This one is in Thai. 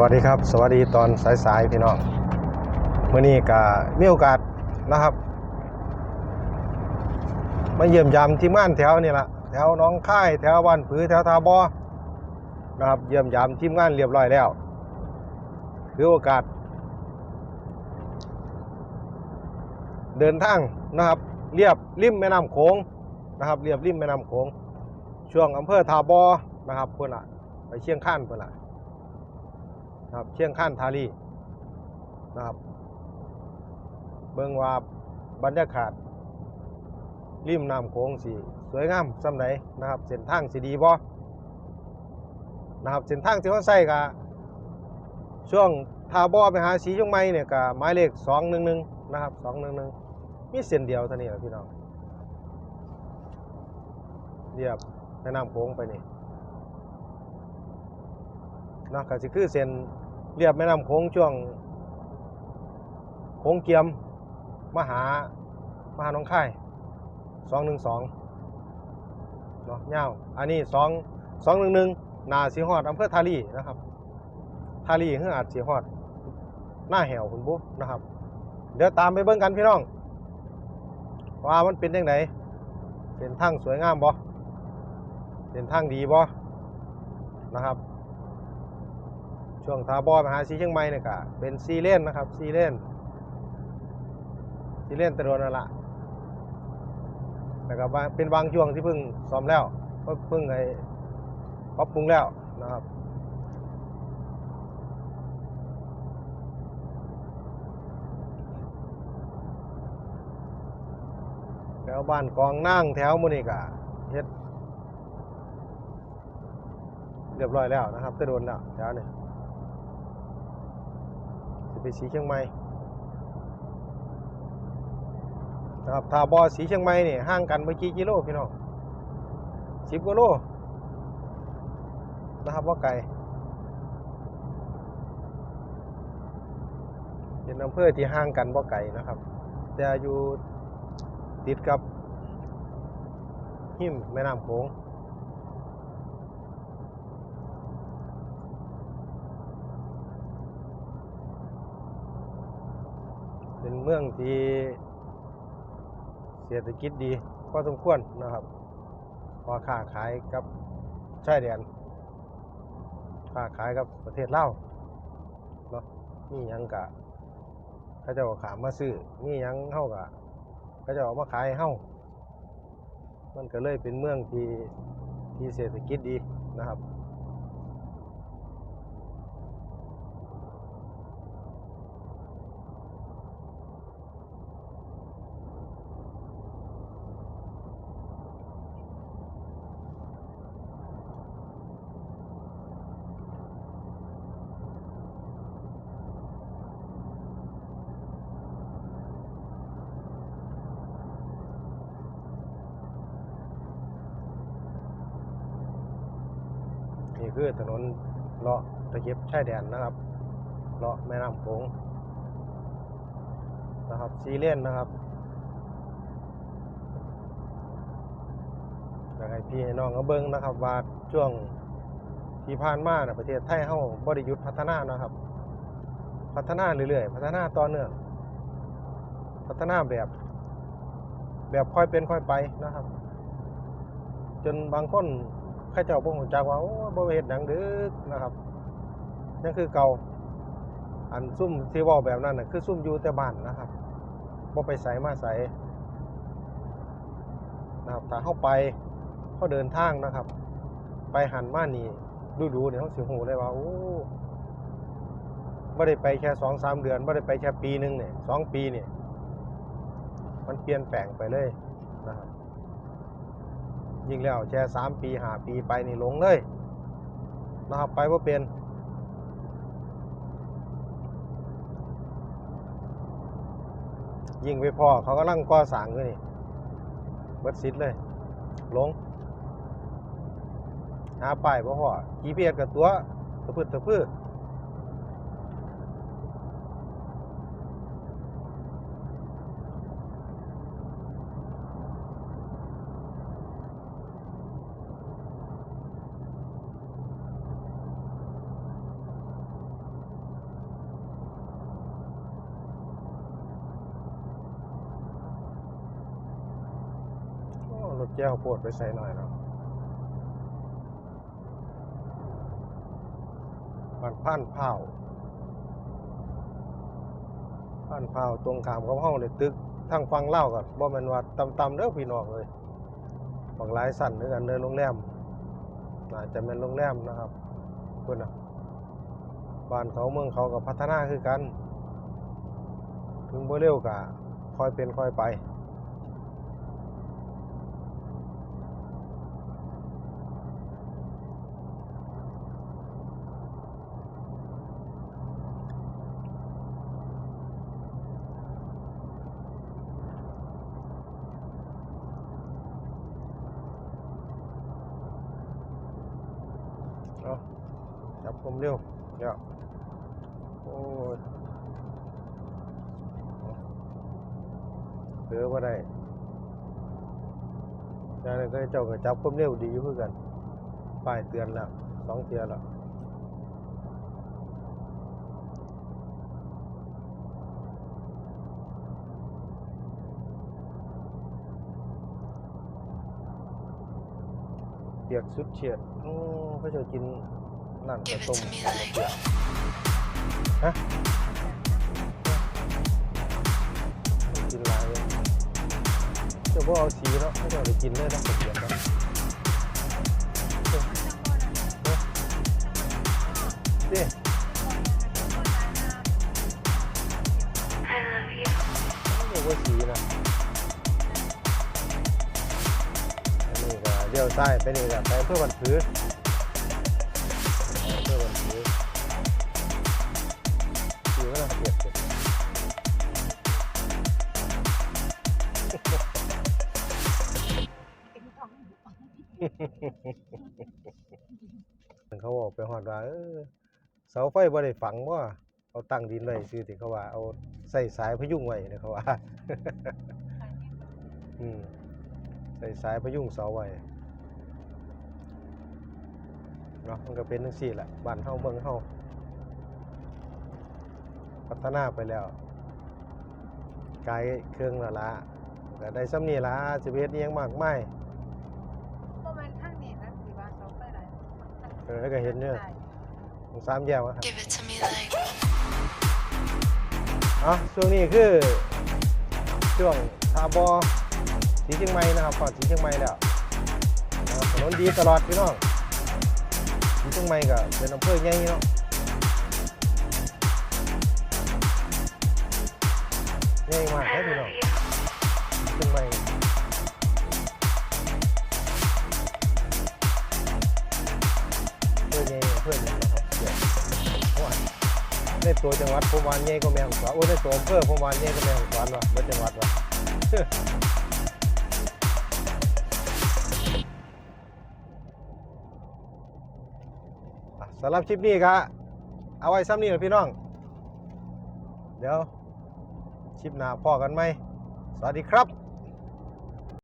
วัสดีครับ สวัสดีตอนสายๆพี่น้องเมื่อนี้ก็มีโอกาสนะครับ มาเยี่ยมยามทีมงานแถวนี่ละแถวน้องค่ายแถวบ้านผือแถวทาบอนะครับเยี่ยมยามทีมงานเรียบร้อยแล้วถือโอกาส เดินทางนะครับเรียบริมแม่น้ำโขงนะครับเรียบริมแม่น้ำโขงช่วงอำเภอทาบอนะครับเพื่อนละไปเชียงข้านเพื่อนละ นะครับเชียงข้านทารีนะครับเบิ่งว่าบรรยากาศริมน้ำโขงสีสวยงามสำไหนนะครับเส้นทางสีดีบ่นะครับเส้นทางที่เขาใส่กะช่วงทาบ่อไปหาสีชงไม้เนี่ยกะหมายเลข211นะครับ211มีเส้นเดียวเท่านี้แหละพี่น้องเรียบแม่น้ำโขงไปนี่นะก็สิคือเส้น เรียบแม่น้ำโขงช่วงโขงเกียม มหามหาหนองค่ายสองหนึ่งสองเนาะยาวอันนี้สองสองหนึ่งหนึ่งนาสีฮอดอำเภอทารีนะครับทารีเฮืออาจสีฮอด หน้าแหวคุณบุ๊นะครับ เดี๋ยวตามไปเบิ่งกันพี่น้อง ว่ามันเป็นยังไงเส้นทางสวยงามบ่เส้นทางดีบ่นะครับ ช่วงทาบอมหาสีเชียงใหม่เนี่ยก็เป็นซีเลนนะครับซีเลนซีเลนตะโดนนั่นละแต่ก็บเป็นบางช่วงที่เพิ่งซ่อมแล้วเพิ่งไอ้ปรับปรุงแล้วนะครับแถวบ้านกองนั่งแถวมุนี่กะเฮ็ดเรียบร้อยแล้วนะครับตะโดนแล้วแถวนี้ จะไปสีเชียงใหม่นะครับถ้าบอสีเชียงใหม่นี่ห่างกันไปกี่กิโลพี่น้องสิบกิโลนะครับว่าไกลเป็นอำเภอที่ห่างกันบ่ไกลนะครับ แต่อยู่ติดกับหิมแม่น้ำโขง เป็นเมืองที่เศรษฐกิจดีพอสมควรนะครับพอค้าขายกับชายแดนค้าขายกับประเทศลาวเนาะมียังกะเขาเจะขามมาซื้อมียังเฮากะเขาเจะเอามาขายให้เฮามันก็เลยเป็นเมืองที่ที่เศรษฐกิจดีนะครับ นี่ คือถนนเลาะตะเข็บชายแดนนะครับเลาะแม่น้ำโขงนะครับซีเลนนะครับอยากให้พี่ให้น้องเขาเบิ้งนะครับว่าช่วงที่ผ่านมานะประเทศไทยเฮาบ่ได้หยุดพัฒนานะครับ พัฒนาเรื่อยๆ พัฒนาต่อเนื่อง พัฒนาแบบ แบบค่อยเป็นค่อยไปนะครับ จนบางคน ข้าเจ้าบ่ฮู้จักว่าโอ้บ่เฮ็ดหยังดึกนะครับนั่นคือเก่าอันซุ่มที่ว้าแบบนั้นน่ะคือซุ่มอยู่แต่บ้านนะครับบ่ไปไสมาไสนะครับถ้าเฮาไปเฮาเดินทางนะครับ ไปหันมานี่ดูๆเนี่ยเฮาสิฮู้เลยว่าโอ้บ่ได้ไปแค่2-3เดือนบ่ได้ไปแค่ปีหนึงเนี่ยสองปีเนี่ยมันเปลี่ยนแปลงไปเลย ยิ่งแล้วแช่สามปีหาปีไปนี่หลงเลยนะครับไปว่าเป็นยิ่งไปพ่อเขาก็ลั่งก่อสางอยู่นี่เบิดซิดเลยหลง หาป้ายบ่พอ GPS กับตัวตะพื้ตะพื้ แจ้วโพดไปใส่หน่อยเนาะบ้านผ่านเผาผ่านเผาตรงขามกับห้องเลยตึกทางฟังเล่าก่อนบ่แม่นว่าต่ำๆเด้อพี่น้องเลยบางหลายสั่นด้วยกันเดินโรงแรมน่าจจะเป็นโรงแรมนะครับเพิ่นน่ะบ้านเขาเมืองเขาก็พัฒนาคือกัน ถึงบ่เร็วก็ค่อยเป็นค่อยไป เอาจับผมเร็วเดี๋ยวโอ้ยเผือว่าได้จากนั้นก็เจ้าก็จับผมเร็วดีอยู่เพื่อกันป้ายเตือนแล้วสองเตือนแล้ว เปียกสุดเฉียดโอ้เขาจะกินร้านข้าวต้มเปียกฮะกินหลายเลยเจ้าบ่เอาสีเนาะเขาจะเอาไปกินเลยนะข้าวเปียกเนาะเด้เรียกว่าสีนะ ลี้ยวซ้ายไปนี่ก็ไปเพื่อวันผือเพื่อวันผือสีก็น่าเกลียดเลยเขาบอกไปหอดว่าเออเสาไฟบ่ได้ฝังว่าเอาตั้งดินไว้ซื่อที่เขาว่าเอาใส่สายพยุงไว้นะเขาว่า อืมใส่สายพยุงเสาไว้ เนาะมันก็เป็นจังซี่แหละบ้านเฮาเมืองเฮาพัฒนาไปแล้วไกลเครื่องและละก็ได้ซ้ำนี่ละสิเฮ็ดอิหยังมากมายประมาณข้างนี้นะสีว่าเขาไปไหนเออก็เห็นเนี่ยตรงสามแยกวะครับ Give it to me like อ๋อช่วงนี้คือช่วงทาบอสีเชียงใหม่นะครับก่อนสีเชียงใหม่แล้วนะครับถนนดีตลอดพี่น้อง สีเชียงใหม่ก็เป็นอำเภอใหญ่เนาะใหญ่มากเลยพี่น้องสีเชียงใหม่อำเภอใหญ่อำเภอใหญ่นะครับเดี๋ยวโอ้ยในตัวจังหวัดผมวานใหญ่ก็แม่ฮ่องสอนโอ้ยในตัวอำเภอผมวานใหญ่ก็แม่ฮ่องสอนวะเบิดจังหวัดวะำหรับคลิปนี้ก็เอาไว้ซ้ำนี้นะพี่น้อง เดี๋ยวคลิปหน้าพอกันไหม สวัสดีครับ